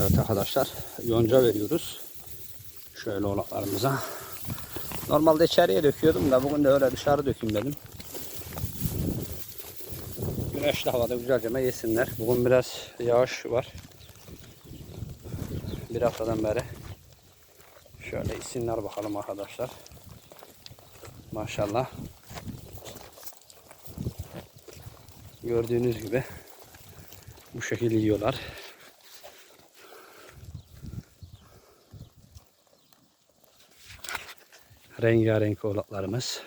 Evet arkadaşlar yonca veriyoruz. Şöyle oğlaklarımıza. Normalde içeriye döküyordum da bugün de öyle dışarı dökeyim dedim. Güneşli havada güzelce yesinler. Bugün biraz yağış var. Bir haftadan beri. Şöyle isimler bakalım arkadaşlar. Maşallah. Gördüğünüz gibi bu şekilde yiyorlar. Rengarenk oğlaklarımız.